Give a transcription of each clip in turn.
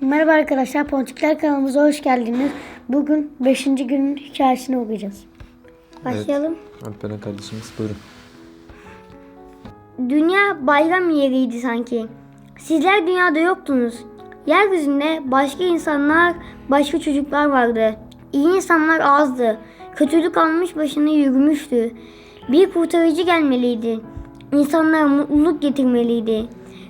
Merhaba arkadaşlar, Ponçikler kanalımıza hoş geldiniz. Bugün 5. günün hikayesini okuyacağız. Başlayalım. Alperen kardeşimiz buyurun. Dünya bayram yeriydi sanki. Sizler dünyada yoktunuz. Yeryüzünde başka insanlar, başka çocuklar vardı. İyi insanlar azdı. Kötülük almış başını yürümüştü. Bir kurtarıcı gelmeliydi. İnsanlara mutluluk getirmeliydi.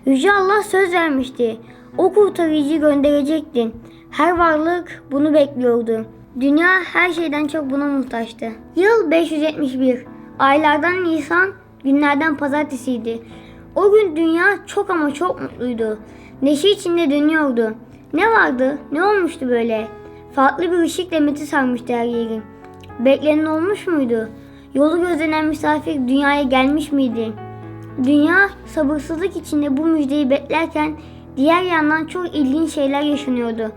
Yüce Allah söz vermişti. O kurtarıcıyı gönderecekti. Her varlık bunu bekliyordu. Dünya her şeyden çok buna muhtaçtı. Yıl 571. Aylardan Nisan, günlerden pazartesiydi. O gün dünya çok ama çok mutluydu. Neşe içinde dönüyordu. Ne vardı? Ne olmuştu böyle? Farklı bir ışık demeti sarmıştı her yeri. Beklenen olmuş muydu? Yolu gözlenen misafir dünyaya gelmiş miydi? Dünya sabırsızlık içinde bu müjdeyi beklerken diğer yandan çok ilginç şeyler yaşanıyordu.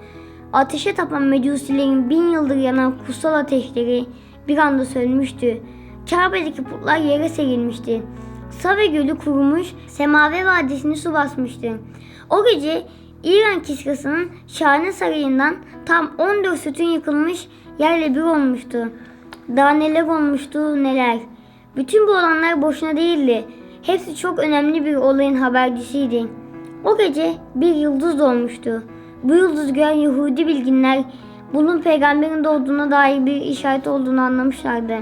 Ateşe tapan mecusilerin bin yıldır yanan kutsal ateşleri bir anda sönmüştü. Kabe'deki putlar yere serilmişti. Save gölü kurumuş, Semave vadisini su basmıştı. O gece İran kiskasının şahane sarayından tam 14 sütun yıkılmış yerle bir olmuştu. Daha neler olmuştu neler. Bütün bu olanlar boşuna değildi. Hepsi çok önemli bir olayın habercisiydi. O gece bir yıldız doğmuştu. Bu yıldız gören Yahudi bilginler bunun peygamberin doğduğuna dair bir işaret olduğunu anlamışlardı.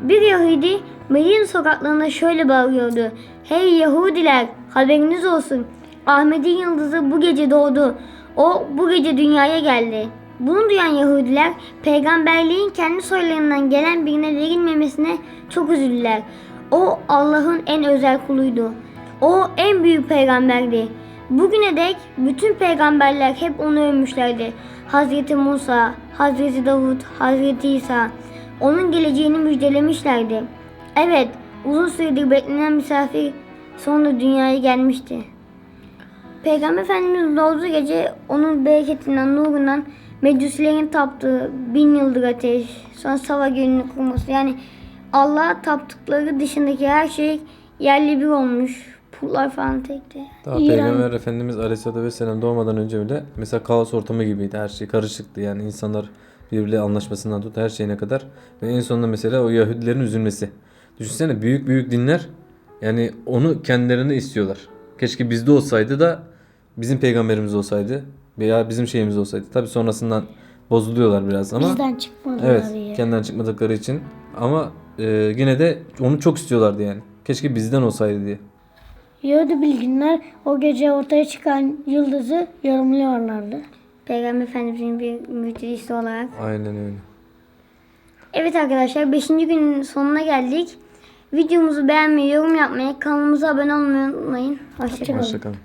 Bir Yahudi Medine sokaklarında şöyle bağırıyordu. Hey Yahudiler haberiniz olsun. Ahmet'in yıldızı bu gece doğdu. O bu gece dünyaya geldi. Bunu duyan Yahudiler peygamberliğin kendi soylarından gelen birine verilmemesine çok üzüldüler. O Allah'ın en özel kuluydu. O en büyük peygamberdi. Bugüne dek bütün peygamberler hep onu övmüşlerdi. Hazreti Musa, Hazreti Davut, Hazreti İsa. Onun geleceğini müjdelemişlerdi. Evet, uzun süredir beklenen misafir sonunda dünyaya gelmişti. Peygamber Efendimiz doğduğu gece onun bereketinden, nurundan mecusilerin taptığı bin yıldır ateş, sonra sava gölünü kurması yani Allah'a taptıkları dışındaki her şey yerli bir olmuş. Putlar falan tekti. Daha İran. Peygamber Efendimiz Aleyhisselatü Vesselam doğmadan önce bile mesela kaos ortamı gibiydi. Her şey karışıktı yani insanlar birbirleriyle anlaşmasından tut her şeyine kadar. Ve en sonunda mesela o Yahudilerin üzülmesi. Düşünsene büyük büyük dinler yani onu kendilerine istiyorlar. Keşke bizde olsaydı da bizim peygamberimiz olsaydı veya bizim şeyimiz olsaydı. Tabi sonrasından bozuluyorlar biraz ama. Bizden çıkmadılar Evet, diye. kendinden çıkmadıkları için ama e, yine de onu çok istiyorlardı yani. Keşke bizden olsaydı diye. Yahudi bilginler o gece ortaya çıkan yıldızı yorumluyorlardı. Peygamber Efendimizin bir müjdecisi olarak. Aynen öyle. Evet arkadaşlar 5. günün sonuna geldik. Videomuzu beğenmeyi, yorum yapmayı, kanalımıza abone olmayı unutmayın. Hoşçakalın. Hoşçakalın.